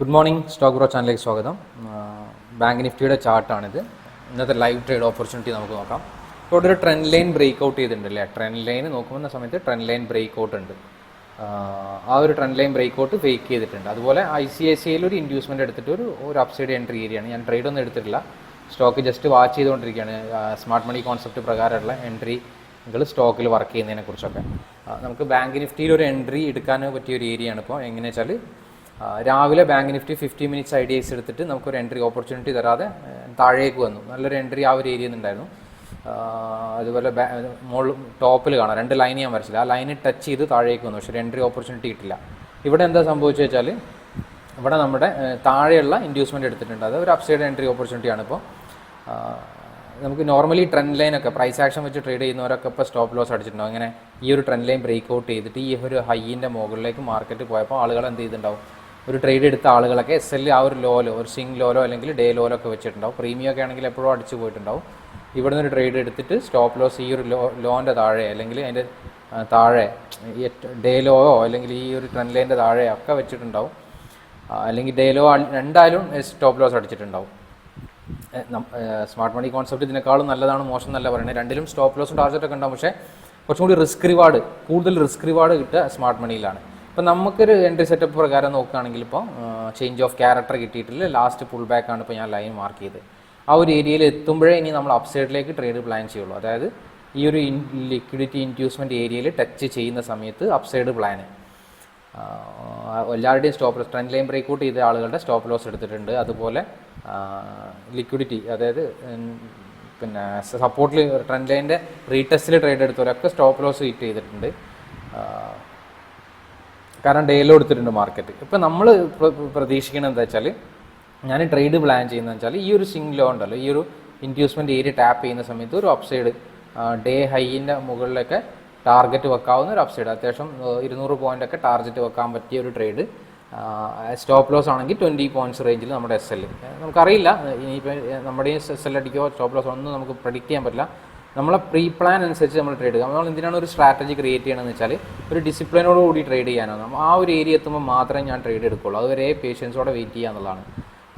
Good morning stock bro ചാനലിലേക്ക് സ്വാഗതം bank നിഫ്റ്റിയുടെ ചാർട്ടാണിത് ഇന്നത്തെ ലൈവ് ട്രേഡ് ഓപ്പർച്യൂണിറ്റി നമുക്ക് നോക്കാം. ഇവിടെ ഒരു ട്രെൻഡ് ലൈൻ ബ്രേക്ക് ഔട്ട് ചെയ്തിട്ടുണ്ട് അല്ലേ ട്രെൻഡ് ലൈൻ നോക്കുന്ന സമയത്ത് ട്രെൻഡ് ലൈൻ ബ്രേക്ക് ഔട്ട് ഉണ്ട്. ആ, ഒരു trend line break out fake ചെയ്തിട്ടുണ്ട്. അതുപോലെ ഐ സി ഐ സി ഐയിൽ ഒരു ഇൻഡ്യൂസ്മെന്റ് എടുത്തിട്ട് ഒരു ഒരു അപ്സൈഡ് എൻട്രി ഏരിയയാണ് ഞാൻ ട്രേഡ് ഒന്നും എടുത്തിട്ടില്ല. സ്റ്റോക്ക് ജസ്റ്റ് വാച്ച് ചെയ്തുകൊണ്ടിരിക്കുകയാണ്. സ്മാർട്ട് മണി കോൺസെപ്റ്റ് പ്രകാരമുള്ള എൻട്രി നിങ്ങൾ സ്റ്റോക്കിൽ വർക്ക് ചെയ്യുന്നതിനെക്കുറിച്ചൊക്കെ നമുക്ക് ബാങ്ക് നിഫ്റ്റിയിൽ ഒരു എൻട്രി എടുക്കാൻ പറ്റിയ ഒരു ഏരിയയാണ് ഇപ്പോൾ എങ്ങനെയാണെന്ന് വെച്ചാൽ രാവിലെ Bank Nifty fifty minutes I D ideas എടുത്തിട്ട് നമുക്കൊരു എൻട്രി ഓപ്പർച്യൂണിറ്റി തരാതെ താഴേക്ക് വന്നു. നല്ലൊരു എൻട്രി ആ ഒരു ഏരിയയിൽ നിന്നുണ്ടായിരുന്നു. അതുപോലെ മുകളിൽ ടോപ്പിൽ കാണാം. രണ്ട് ലൈൻ ഞാൻ വരച്ചില്ല. ആ ലൈന് ടച്ച് ചെയ്ത് താഴേക്ക് വന്നു. പക്ഷേ ഒരു എൻട്രി ഓപ്പർച്യൂണിറ്റി കിട്ടില്ല. ഇവിടെ എന്താ സംഭവിച്ചത് വെച്ചാൽ ഇവിടെ നമ്മുടെ താഴെയുള്ള ഇൻഡ്യൂസ്മെന്റ് എടുത്തിട്ടുണ്ട്. അത് ഒരു അപ്സൈഡ് എൻട്രി ഓപ്പർച്യൂണിറ്റിയാണ് ഇപ്പോൾ നമുക്ക് നോർമലി ട്രെൻഡ് ലൈനൊക്കെ പ്രൈസ് ആക്ഷൻ വെച്ച് ട്രേഡ് ചെയ്യുന്നവരൊക്കെ ഇപ്പോൾ സ്റ്റോപ്പ് ലോസ് അടിച്ചിട്ടുണ്ടാവും. അങ്ങനെ ഈ ഒരു ട്രെൻഡ് ലൈൻ ബ്രേക്ക് ഔട്ട് ചെയ്തിട്ട് ഈ ഒരു ഹൈയിന്റെ മുകളിലേക്ക് മാർക്കറ്റ് പോയപ്പോൾ ആളുകൾ എന്ത് ചെയ്തിട്ടുണ്ടാവും? ഒരു ട്രേഡ് എടുത്ത ആളുകളൊക്കെ എസ് എൽ ആ ഒരു ലോലോ ഒരു സിംഗ് ലോലോ അല്ലെങ്കിൽ ഡേ ലോലോ ഒക്കെ വെച്ചിട്ടുണ്ടാവും. പ്രീമിയം ഒക്കെ ആണെങ്കിൽ എപ്പോഴും അടിച്ചു പോയിട്ടുണ്ടാവും. ഇവിടുന്ന് ഒരു ട്രേഡ് എടുത്തിട്ട് സ്റ്റോപ്പ് ലോസ് ഈ ഒരു ലോ ലോന്റെ താഴെ അല്ലെങ്കിൽ അതിന്റെ താഴെ ഡേ ലോയോ അല്ലെങ്കിൽ ഈ ഒരു ട്രെൻഡ് ലൈന്റെ താഴെ ഒക്കെ വെച്ചിട്ടുണ്ടാവും. അല്ലെങ്കിൽ ഡേ ലോ രണ്ടായാലും സ്റ്റോപ്പ് ലോസ് അടിച്ചിട്ടുണ്ടാവും. സ്മാർട്ട് മണി കോൺസെപ്റ്റ് ഇതിനേക്കാളും നല്ലതാണ് മോശം എന്നല്ല പറയുന്നത്. രണ്ടിലും സ്റ്റോപ്പ് ലോസും ടാർജറ്റൊക്കെ ഉണ്ടാവും. പക്ഷേ കുറച്ചും കൂടി റിസ്ക് റിവാർഡ് കൂടുതൽ റിസ്ക് റിവാർഡ് കിട്ടുക സ്മാർട്ട് മണിയിലാണ് ഇപ്പം നമുക്കൊരു എൻട്രി സെറ്റപ്പ് പ്രകാരം നോക്കുകയാണെങ്കിൽ ഇപ്പോൾ ചേഞ്ച് ഓഫ് ക്യാരക്ടർ കിട്ടിയിട്ടില്ല. ലാസ്റ്റ് പുൾ ബാക്ക് ആണ് ഇപ്പോൾ ഞാൻ ലൈൻ മാർക്ക് ചെയ്ത് ആ ഒരു ഏരിയയിൽ എത്തുമ്പോഴേ ഇനി നമ്മൾ അപ്സൈഡിലേക്ക് ട്രേഡ് പ്ലാൻ ചെയ്യുള്ളൂ. അതായത് ഈ ഒരു ലിക്വിഡിറ്റി ഇൻഡ്യൂസ്മെന്റ് ഏരിയയിൽ ടച്ച് ചെയ്യുന്ന സമയത്ത് അപ്സൈഡ് പ്ലാന് എല്ലാവരുടെയും stop trend line break out ചെയ്ത ആളുകളുടെ സ്റ്റോപ്പ് ലോസ് എടുത്തിട്ടുണ്ട്. അതുപോലെ ലിക്വിഡിറ്റി അതായത് പിന്നെ സപ്പോർട്ടിൽ ട്രെൻഡ് ലൈന്റെ റീടെസ്റ്റിൽ ട്രേഡ് എടുത്തവരൊക്കെ സ്റ്റോപ്പ് ലോസ് ഹിറ്റ് ചെയ്തിട്ടുണ്ട്. കാരണം ഡേയിലും എടുത്തിട്ടുണ്ട് മാർക്കറ്റ്. ഇപ്പം നമ്മൾ പ്രതീക്ഷിക്കുന്നത് എന്താ വെച്ചാൽ ഞാൻ ട്രേഡ് പ്ലാൻ ചെയ്യുന്നത് വെച്ചാൽ ഈ ഒരു സിംഗ് ലോ ഉണ്ടല്ലോ ഈ ഒരു ഇൻഡ്യൂസ്മെന്റ് ഏരിയ ടാപ്പ് ചെയ്യുന്ന സമയത്ത് ഒരു അപ്സൈഡ് ഡേ ഹൈയിന്റെ മുകളിലൊക്കെ ടാർഗറ്റ് വെക്കാവുന്ന ഒരു അപ്സൈഡ് അത്യാവശ്യം ഇരുന്നൂറ് പോയിന്റ് ഒക്കെ ടാർഗറ്റ് വെക്കാൻ പറ്റിയ ഒരു ട്രേഡ് സ്റ്റോപ്പ് ലോസ് ആണെങ്കിൽ ട്വന്റി പോയിന്റ്സ് റേഞ്ചിൽ നമ്മുടെ എസ് എൽ നമുക്കറിയില്ല ഇനിയിപ്പോൾ നമ്മുടെ എസ് എൽ അടിക്കോ സ്റ്റോപ്പ് ലോസ് ഒന്നും നമുക്ക് പ്രഡിക്റ്റ് ചെയ്യാൻ പറ്റില്ല. നമ്മളെ പ്രീ പ്ലാൻ അനുസരിച്ച് നമ്മൾ ട്രേഡ് ചെയ്യുക. നമ്മൾ എന്തിനാണ് ഒരു സ്ട്രാറ്റജി ക്രിയേറ്റ് ചെയ്യണമെന്ന് വെച്ചാൽ ഒരു ഡിസിപ്ലിനോട് കൂടി ട്രേഡ് ചെയ്യാനാണ്. ആ ഒരു ഏരിയ എത്തുമ്പോൾ മാത്രമേ ഞാൻ ട്രേഡ് എടുക്കുള്ളൂ. അതുവരെ പേഷ്യൻസോടെ വെയിറ്റ് ചെയ്യുക എന്നുള്ളതാണ്.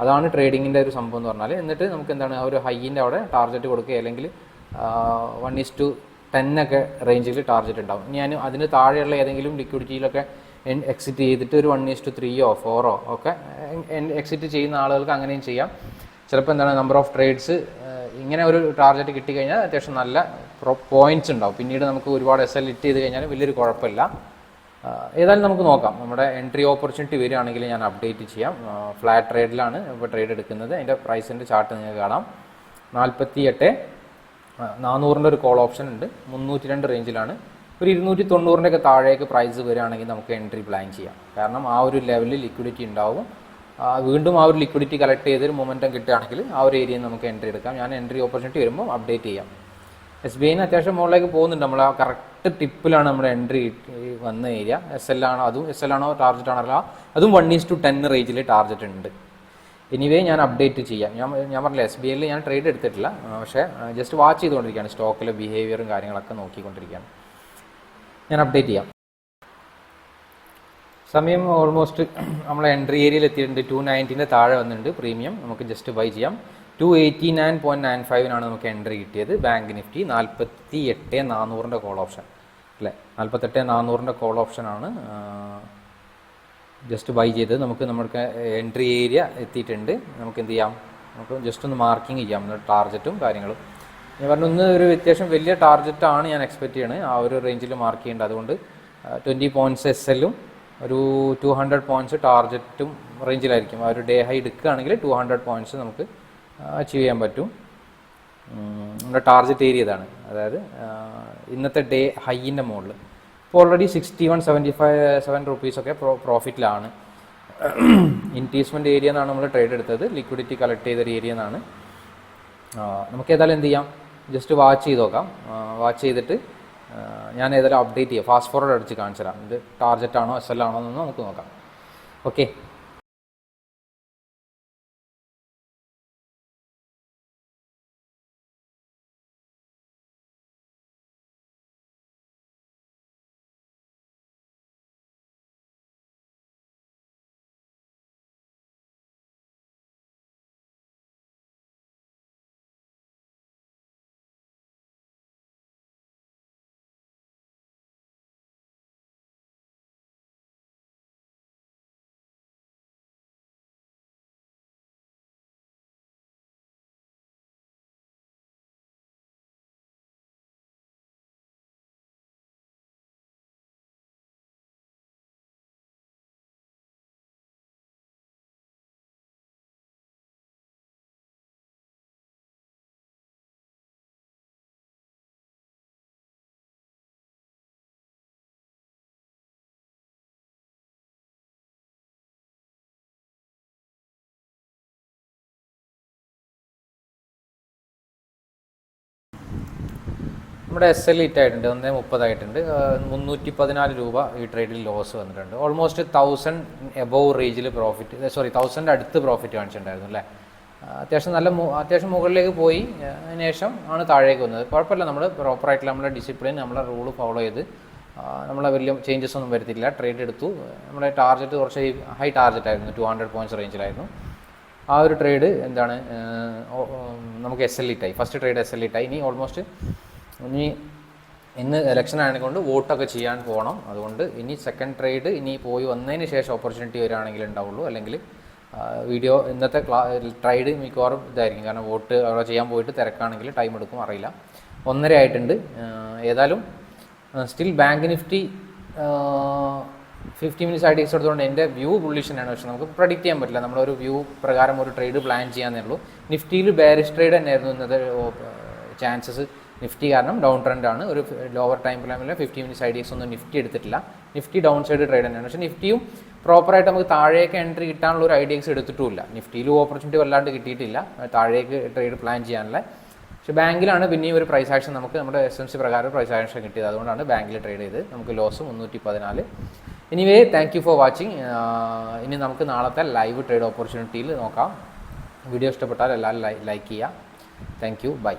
അതാണ് ട്രേഡിങ്ങിന്റെ ഒരു സംഭവം എന്ന് പറഞ്ഞാൽ എന്നിട്ട് നമുക്ക് എന്താണ് ആ ഒരു ഹൈയിന്റെ അവിടെ ടാർഗറ്റ് കൊടുക്കുക. അല്ലെങ്കിൽ വൺ ഇസ് ടു ടെൻ ഒക്കെ റേഞ്ചിൽ ടാർഗറ്റ് ഉണ്ടാവും. ഞാൻ അതിന് താഴെയുള്ള ഏതെങ്കിലും ലിക്വിഡിറ്റിയിലൊക്കെ എക്സിറ്റ് ചെയ്തിട്ട് ഒരു വൺ ഇസ് ടു ത്രീയോ ഫോറോ ഒക്കെ എക്സിറ്റ് ചെയ്യുന്ന ആളുകൾക്ക് അങ്ങനെയും ചെയ്യാം. ചിലപ്പോൾ എന്താണ് നമ്പർ ഓഫ് ട്രേഡ്സ് ഇങ്ങനെ ഒരു ടാർഗറ്റ് കിട്ടിക്കഴിഞ്ഞാൽ അത്യാവശ്യം നല്ല പോയിന്റ്സ് ഉണ്ടാവും. പിന്നീട് നമുക്ക് ഒരുപാട് എസ് എൽ ഇറ്റ് ചെയ്ത് കഴിഞ്ഞാൽ വലിയൊരു കുഴപ്പമില്ല. ഏതായാലും നമുക്ക് നോക്കാം. നമ്മുടെ എൻട്രി ഓപ്പർച്യൂണിറ്റി വരികയാണെങ്കിൽ ഞാൻ അപ്ഡേറ്റ് ചെയ്യാം. ഫ്ലാറ്റ് ട്രേഡിലാണ് ഇപ്പോൾ ട്രേഡ് എടുക്കുന്നത്. അതിന്റെ പ്രൈസിന്റെ ചാർട്ട് നിങ്ങൾക്ക് കാണാം. നാൽപ്പത്തി എട്ട് നാനൂറിന്റെ ഒരു കോൾ ഓപ്ഷൻ ഉണ്ട്. മുന്നൂറ്റി രണ്ട് റേഞ്ചിലാണ് ഒരു ഇരുന്നൂറ്റി തൊണ്ണൂറിന്റെയൊക്കെ താഴേക്ക് പ്രൈസ് വരികയാണെങ്കിൽ നമുക്ക് എൻട്രി പ്ലാൻ ചെയ്യാം. കാരണം ആ ഒരു ലെവലിൽ ലിക്വിഡിറ്റി ഉണ്ടാവും. വീണ്ടും ആ ഒരു ലിക്വിഡിറ്റി കളക്ട് ചെയ്തൊരു മൊമെന്റം കിട്ടുകയാണെങ്കിൽ ആ ഒരു ഏരിയയിൽ നമുക്ക് എൻട്രി എടുക്കാം. ഞാൻ എൻട്രി ഓപ്പർച്യൂണിറ്റി വരുമ്പോൾ അപ്ഡേറ്റ് ചെയ്യാം. എസ് ബി ഐന് അത്യാവശ്യം മുകളിലേക്ക് പോകുന്നുണ്ട്. നമ്മൾ ആ കറക്റ്റ് ടിപ്പിലാണ് നമ്മുടെ എൻട്രി വന്ന ഏരിയ എസ് എൽ ആണോ അതും എസ് എൽ ആണോ ടാർജറ്റ് ആണല്ലോ അതും വൺ ഈസ് ടു ടെൻ റേഞ്ചിൽ ടാർജറ്റ് ഉണ്ട്. എനിവേ ഞാൻ അപ്ഡേറ്റ് ചെയ്യാം. ഞാൻ ഞാൻ പറഞ്ഞില്ല എസ് ബി ഐയിൽ ഞാൻ ട്രേഡ് എടുത്തിട്ടില്ല. പക്ഷേ ജസ്റ്റ് വാച്ച് ചെയ്തുകൊണ്ടിരിക്കുകയാണ്. സ്റ്റോക്കിലെ ബിഹേവിയറും കാര്യങ്ങളൊക്കെ നോക്കിക്കൊണ്ടിരിക്കുകയാണ്. ഞാൻ അപ്ഡേറ്റ് ചെയ്യാം. സമയം ഓൾമോസ്റ്റ് നമ്മൾ എൻട്രി ഏരിയയിൽ എത്തിയിട്ടുണ്ട്. ടു നയന്റീന്റെ താഴെ വന്നിട്ടുണ്ട് പ്രീമിയം നമുക്ക് ജസ്റ്റ് ബൈ ചെയ്യാം. Two eighty nine point nine ഫൈവിനാണ് നമുക്ക് എൻട്രി കിട്ടിയത്. ബാങ്ക് നിഫ്റ്റി നാൽപ്പത്തി എട്ട് നാനൂറിന്റെ കോൾ ഓപ്ഷൻ അല്ലേ നാൽപ്പത്തെട്ട് നാനൂറിന്റെ കോൾ ഓപ്ഷനാണ് ജസ്റ്റ് ബൈ ചെയ്ത് നമുക്ക് നമ്മൾക്ക് എൻട്രി ഏരിയ എത്തിയിട്ടുണ്ട്. നമുക്ക് എന്ത് ചെയ്യാം? നമുക്ക് ജസ്റ്റ് ഒന്ന് മാർക്കിംഗ് ചെയ്യാം. ടാർജറ്റും കാര്യങ്ങളും. ഞാൻ പറഞ്ഞു ഒന്ന് ഒരു വ്യത്യാസം വലിയ ടാർജറ്റാണ് ഞാൻ എക്സ്പെക്റ്റ് ചെയ്യണത് ആ ഒരു റേഞ്ചിൽ മാർക്ക് ചെയ്യേണ്ടത്. അതുകൊണ്ട് ട്വന്റി പോയിന്റ്സ് എസ് എല്ലും ഒരു ടു ഹൺഡ്രഡ് പോയിന്റ്സ് ടാർജറ്റും റേഞ്ചിലായിരിക്കും ആ ഒരു ഡേ ഹൈ എടുക്കുകയാണെങ്കിൽ ടു ഹൺഡ്രഡ് പോയിന്റ്സ് നമുക്ക് അച്ചീവ് ചെയ്യാൻ പറ്റും. നമ്മുടെ ടാർജറ്റ് ഏരിയ ഇതാണ് അതായത് ഇന്നത്തെ ഡേ ഹൈയിന്റെ മുകളിൽ. ഇപ്പോൾ already sixty one seventy five seven റുപ്പീസൊക്കെ pro പ്രോഫിറ്റിലാണ് ഇന്റീസ്മെന്റ് ഏരിയ എന്നാണ് നമ്മൾ ട്രേഡ് എടുത്തത്. ലിക്വിഡിറ്റി കളക്ട് ചെയ്തൊരു ഏരിയ എന്നാണ്. നമുക്ക് ഏതായാലും എന്ത് ചെയ്യാം? ജസ്റ്റ് വാച്ച് ചെയ്ത് നോക്കാം. വാച്ച് ചെയ്തിട്ട് ഞാൻ ഏതായാലും അപ്ഡേറ്റ് ചെയ്യാം. ഫാസ്റ്റ് ഫോർവേഡ് അടിച്ച് കാണിച്ചു തരാം ഇത് ടാർജറ്റ് ആണോ എസ് എൽ ആണോ എന്ന് നമുക്ക് നോക്കാം. ഓക്കെ നമ്മുടെ എസ് എൽ ഇറ്റ് ആയിട്ടുണ്ട് ഒന്നേ മുപ്പതായിട്ടുണ്ട് മുന്നൂറ്റി പതിനാല് രൂപ ഈ ട്രേഡിൽ ലോസ് വന്നിട്ടുണ്ട്. ഓൾമോസ്റ്റ് തൗസൻഡ് എബോവ് റേഞ്ചിൽ പ്രോഫിറ്റ് സോറി തൗസൻഡ് അടുത്ത് പ്രോഫിറ്റ് കാണിച്ചിട്ടുണ്ടായിരുന്നു അല്ലേ? അത്യാവശ്യം നല്ല അത്യാവശ്യം മുകളിലേക്ക് പോയി. അതിനുശേഷം അതിന് ശേഷം ആണ് താഴേക്ക് വന്നത്. കുഴപ്പമില്ല നമ്മൾ പ്രോപ്പറായിട്ട് നമ്മുടെ ഡിസിപ്ലിൻ നമ്മളെ റൂൾ ഫോളോ ചെയ്ത് നമ്മളെ വലിയ ചേഞ്ചസ് ഒന്നും വരുത്തില്ല ട്രേഡ് എടുത്തു. നമ്മുടെ ടാർഗറ്റ് കുറച്ച് ഹൈ ടാർഗറ്റ് ആയിരുന്നു ടു ഹൺഡ്രഡ് പോയിന്റ്സ് റേഞ്ചിലായിരുന്നു ആ ഒരു ട്രേഡ് എന്താണ് നമുക്ക് എസ് എൽ ഇട്ടായി ഫസ്റ്റ് ട്രേഡ് എസ് എൽ ഇട്ടായി ഇനി ഓൾമോസ്റ്റ് ഇനി ഇന്ന് ഇലക്ഷൻ ആയതുകൊണ്ട് വോട്ടൊക്കെ ചെയ്യാൻ പോകണം അതുകൊണ്ട് ഇനി സെക്കൻഡ് ട്രേഡ് ഇനി പോയി വന്നതിന് ശേഷം ഓപ്പർച്യൂണിറ്റി വരികയാണെങ്കിൽ ഉണ്ടാവുള്ളൂ. അല്ലെങ്കിൽ വീഡിയോ ഇന്നത്തെ ക്ലാ ട്രൈഡ് മിക്കവാറും ഇതായിരിക്കും. കാരണം വോട്ട് അവിടെ ചെയ്യാൻ പോയിട്ട് തിരക്കാണെങ്കിൽ ടൈം എടുക്കും അറിയില്ല. ഒന്നര ആയിട്ടുണ്ട്. ഏതായാലും still Bank Nifty fifty minutes ആയിട്ട് എടുത്തുകൊണ്ട് എന്റെ വ്യൂ ബുള്ളിഷനാണ് പക്ഷെ നമുക്ക് പ്രഡിക്റ്റ് ചെയ്യാൻ പറ്റില്ല. നമ്മളൊരു വ്യൂ പ്രകാരം ഒരു ട്രേഡ് പ്ലാൻ ചെയ്യാന്നേ ഉള്ളൂ. നിഫ്റ്റിയിൽ ബാരിഷ് ട്രേഡ് തന്നെയായിരുന്നു ഇന്നത്തെ ചാൻസസ് നിഫ്റ്റി കാരണം ഡൗൺ ട്രെൻഡ് ആണ്. ഒരു ലോവർ ടൈം പ്ലാനിൽ ഫിഫ്റ്റി മിനിറ്റ്സ് ഐഡിയസ് ഒന്നും നിഫ്റ്റി എടുത്തിട്ടില്ല. നിഫ്റ്റി ഡൗൺ സൈഡ് ട്രേഡ് തന്നെയാണ്. പക്ഷേ നിഫ്റ്റിയും പ്രോപ്പറായിട്ട് നമുക്ക് താഴേക്ക് എൻട്രി കിട്ടാനുള്ള ഒരു ഐഡിയസ് എടുത്തിട്ടുമില്ല. നിഫ്റ്റിയിലും ഓപ്പർച്യൂണിറ്റി വല്ലാണ്ട് കിട്ടിയിട്ടില്ല. താഴേക്ക് ട്രേഡ് പ്ലാൻ ചെയ്യാനുള്ള. പക്ഷേ ബാങ്കിലാണ് പിന്നെയും ഒരു പ്രൈസ് ആക്ഷൻ നമുക്ക് നമ്മുടെ എസ് എം സി പ്രകാരം പ്രൈസ് ആക്ഷൻ കിട്ടിയത്. അതുകൊണ്ടാണ് ബാങ്കിൽ ട്രേഡ് ചെയ്ത് നമുക്ക് ലോസ് മുന്നൂറ്റി പതിനാല് anyway thank you for watching ഇനി നമുക്ക് നാളത്തെ ലൈവ് ട്രേഡ് ഓപ്പർച്യൂണിറ്റിയിൽ നോക്കാം. വീഡിയോ ഇഷ്ടപ്പെട്ടാൽ എല്ലാവരും ലൈക്ക് ചെയ്യുക. Thank you by